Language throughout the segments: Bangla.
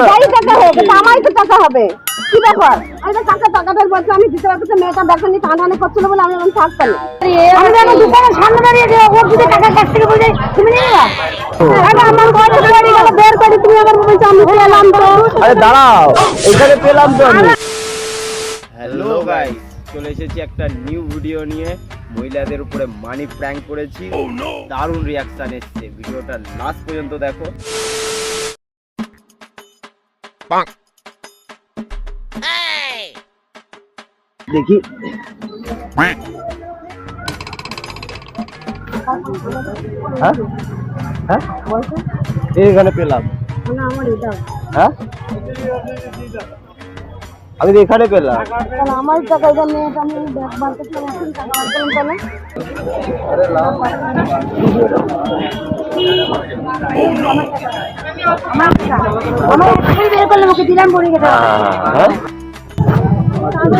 না টাকা হোক আমারই তো টাকা হবে। কি ব্যাপার? আমি তো টাকা টাকাটা বলছি আমি দিতে পারছি মেয়েটা দেখেনি টানাটানি করছিল বলে আমি এখন থাকতাম আমি দেখো দোকানের সামনে দাঁড়িয়ে ওর যদি টাকা কাছ থেকে বলে তুমি নিয়ে নিবা আমার বয়স বাড়ি গেল বের করে তুমি আমার বলছো আমি পেলাম তো। আরে দাঁড়াও এখানে পেলাম তো আমি। হ্যালো গাইস চলে এসেছি একটা নিউ ভিডিও নিয়ে। মহিলাদের উপরে মানি প্র্যাঙ্ক করেছি। দারুণ রিয়াকশন এসছে ভিডিওটা লাস্ট পর্যন্ত দেখো। দেখি। হ্যাঁ? হ্যাঁ? এখানে পেলাম। না আমার এটা। হ্যাঁ? আমি তো এখানে পেলাম। আমার টাকা এটা আমি ব্যাগ বার করতে টাকা বার করলাম তাহলে। আমার এখনই বের করলাম ওকে দিলাম পড়ে গেছে। হ্যাঁ?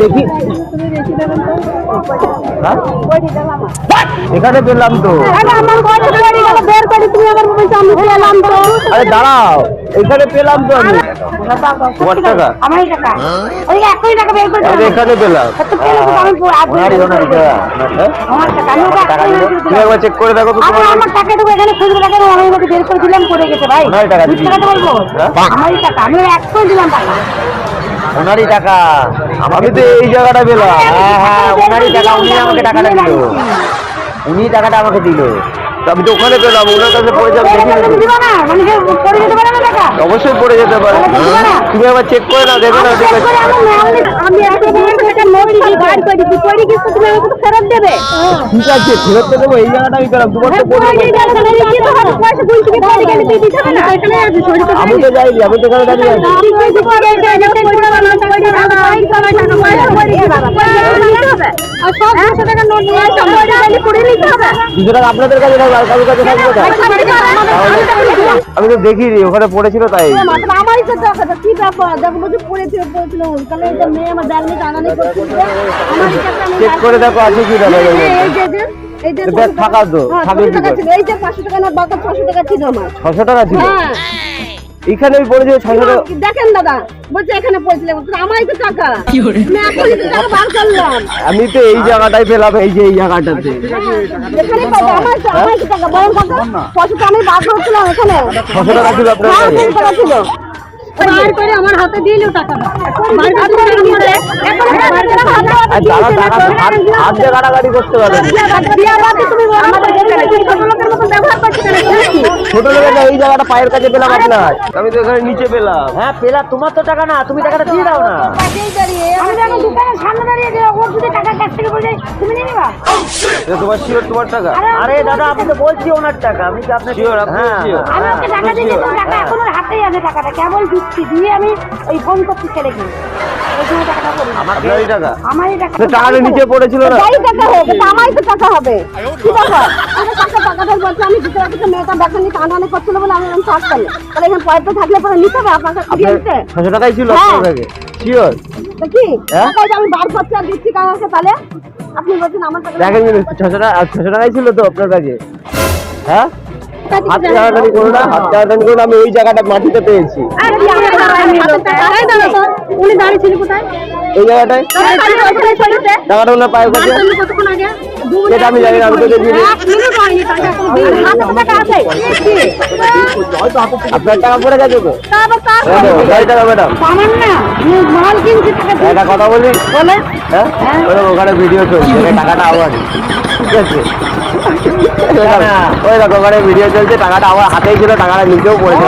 দেখি। হ্যাঁ? এখানে পেলাম তো। পেলাম আরে দাঁড়াও। এখানে পেলাম তো আমি। তোমার টাকা? আমার টাকা। ওই একই টাকা বের করে আমি এখানে পেলাম। আমি টাকা? আমার টাকা। আমি টাকা। একবার চেক করে দেখো তো আমার তোমার? আমার টাকা দেবো এখানে খুচরো টাকা আমি ওকে বের করে দিলাম পড়ে গেছে ভাই। ওনারই টাকা দিবি। কথা বলব? হ্যাঁ? আমারই টাকা। আমি দিলাম টাকা ওনারই টাকা। আমি তো এই জায়গাটা পেলাম। হ্যাঁ হ্যাঁ ওনারই টাকা। উনি আমাকে টাকাটা দিল। উনি টাকাটা আমাকে দিল। আমি তো ওখানে পেলাম ওনার কাছে পড়ে যাবে দেখি অবশ্যই পড়ে যেতে পারে? তুমি একবার চেক করে না দেখো না ঠিক আছে ঠিক আছে ফেরত তো দেবো এই জায়গাটা আমি পেলাম তোমার তো আমি তো যাইনি আমি তো এখানে দাঁড়িয়ে আছি। আর সব দুশো টাকা নোট নিয়ে পড়ে নিতে হবে। আপনাদের কাছে থাকবে আর কারোর কাছে থাকবে আমি তো দেখিনি ওখানে পড়েছিল তাই। আমারই তো টাকা, কি ব্যাপার? দেখো বলছি পড়েছিল, পড়েছিল। তাহলে মেয়ে আমার ব্যাগ নিয়ে করছিল, চেক করে দেখো আছে কি টাকা এই যে, এই যে, এই যে, এই যে তো ব্যাগ ফাঁকা তো, হ্যাঁ, থাকবে ছশো টাকা ছিল। এই যে পাঁচশো টাকা না বাকি ছশো টাকা ছিল আমার। ছশো টাকা ছিল? হ্যাঁ। এখানে আমি ছশো টাকা দেখেন দাদা বলছে এখানে পড়েছিল আমারই তো টাকা। আমি তো টাকা বার করলাম। আমি তো এই জায়গাটাই পেলাম এই যে এই জায়গাটাতে। এখানে পাবো আমার তো আমার কি টাকা। টাকা পয়সাটা আমি বার করেছিলাম এখানে। ছশো টাকা ছিল আপনার হ্যাঁ, টাকা ছিল। বার করে আমার হাতে দিল টাকাটা বার করে দিলে এখন বার করে হাতে টাকা দিয়ে কাটাকাটি করতে পারে। দিয়া বাদে তুমি আমাদের এখানে কি ছোট লোকের মতো ব্যবহার করছ কেন কি? ছোট লোকের এই জায়গাটা পায়ের কাছে পেলাম আপনার। আমি তো এখানে নিচে পেলাম। হ্যাঁ পেলা তোমার তো টাকা না তুমি টাকাটা দিয়ে দাও না। দাঁড়িয়ে আমি দোকানের সামনে দাঁড়িয়ে থেকে বলে তুমি নিয়ে নিবা? এটা তোমার শিওর তোমার টাকা। আরে দাদা আমি তো বলছি ওনার টাকা আমি কি আপনার শিওর আপনি শিওর আমি ওকে টাকা দিলে তো টাকা এখন ওর হাতেই আছে টাকাটা কেবল দিচ্ছি দিয়ে আমি ওই ফোন করছি ছেলেকে। ওই জন্য টাকাটা করি আপনারই টাকা? আমারই টাকা টাকাটা নিচে পড়েছিল না? টাকা হোক আমারই তো টাকা হবে। কি ব্যাপার টাকা টাকাটা বলছি আমি দিতে পারছি মেয়েটা দেখেনি টানাটানি করছিল বলে আমি তাহলে এখানে পয়সা থাকলে পরে নিতে হবে আপনার কাছে দিয়ে ছশো টাকাই ছিল। আপনার কাছে শিওর হ্যাঁ? আমি বার করছি আর দিচ্ছি কাছে তাহলে আপনি বলছেন আমার দেখেন ছশো টাকা ছশো টাকাই ছিল তো আপনার কাছে হ্যাঁ হাত টাকাটানি করো না হাত টাকাটানি করো আমি ওই জায়গাটা মাটিতে পেয়েছি উনি দাঁড়িয়ে ছিল কোথায়? এই জায়গাটায় টাকাটা ওনার সেটা আমি জানি না, আমি তো দেখিনি। আপনার টাকা পড়ে গেছে তো? টাকা ম্যাডাম। আমার না, মাল কিনছি একটা কথা বলি বলে? হ্যাঁ? ওখানে ভিডিও চলছে টাকাটা আমার। ঠিক আছে? ওই দেখো, ওখানে ভিডিও চলছে টাকাটা আমার হাতেই ছিল টাকাটা নিচেও পড়েছে।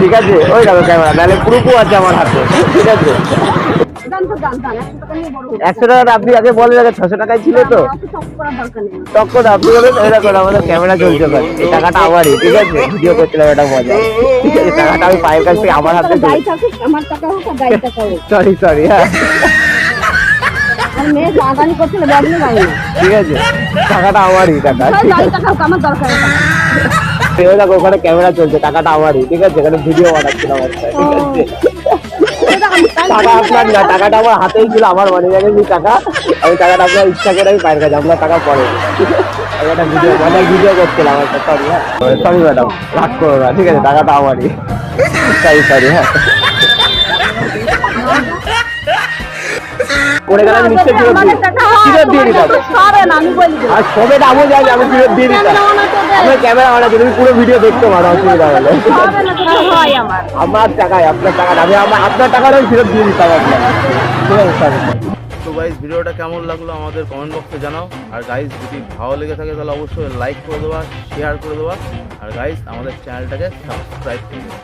ঠিক আছে? ওই দেখো ক্যামেরা। তাহলে প্রুফও আছে আমার হাতে। ঠিক আছে? একশো টাকা আপনি আগে বলে রাখেন ছশো টাকায় ছিল তো। তখন আপনি বলেন দেখো আমাদের ক্যামেরা চলছে এই টাকাটা আমারই, ঠিক আছে ভিডিও করছিলাম এটা মজা ঠিক আছে, টাকাটা আমি পায়ের কাছ থেকে আমার হাতে। সরি সরি হ্যাঁ। ঠিক আছে, টাকাটা আমারই, টাকা আমার ওখানে ক্যামেরা চলছে, টাকাটা আমারই, ঠিক আছে এখানে ভিডিও বানাচ্ছিলাম ঠিক আছে টাকা আপনার না, টাকাটা আমার হাতেই ছিল, আমার মনে গেছে যে টাকা, আমি টাকাটা আপনার ইচ্ছা করে আমি পায়ের কাছে আপনার টাকা পরে। টাকাটা ভিডিও মানে ভিডিও করছিলাম, একটা সরি হ্যাঁ। সরি ম্যাডাম রাগ করো না, ঠিক আছে, টাকাটা আমারই। সরি সরি হ্যাঁ। পড়ে গেলে আমি নিশ্চয়ই ফেরত আমাদের ফেরত দিয়ে দিতাম। আর সবে দামও যাই আমি ফেরত দিয়ে দিতাম। আমার ক্যামেরা অন আছে তুমি পুরো ভিডিও দেখতে পারো অসুবিধা হলে আমার। আমার টাকায় আপনার টাকা আমি আমার আপনার টাকাটা আমি ফেরত দিয়ে দিতাম আপনার। ঠিক আছে তো গাইজ ভিডিওটা কেমন লাগল আমাদের কমেন্ট বক্সে জানাও। আর গাইজ যদি ভালো লেগে থাকে তাহলে অবশ্যই লাইক করে দেওয়া শেয়ার করে দেওয়া আর গাইজ আমাদের চ্যানেলটাকে সাবস্ক্রাইব করে দেওয়া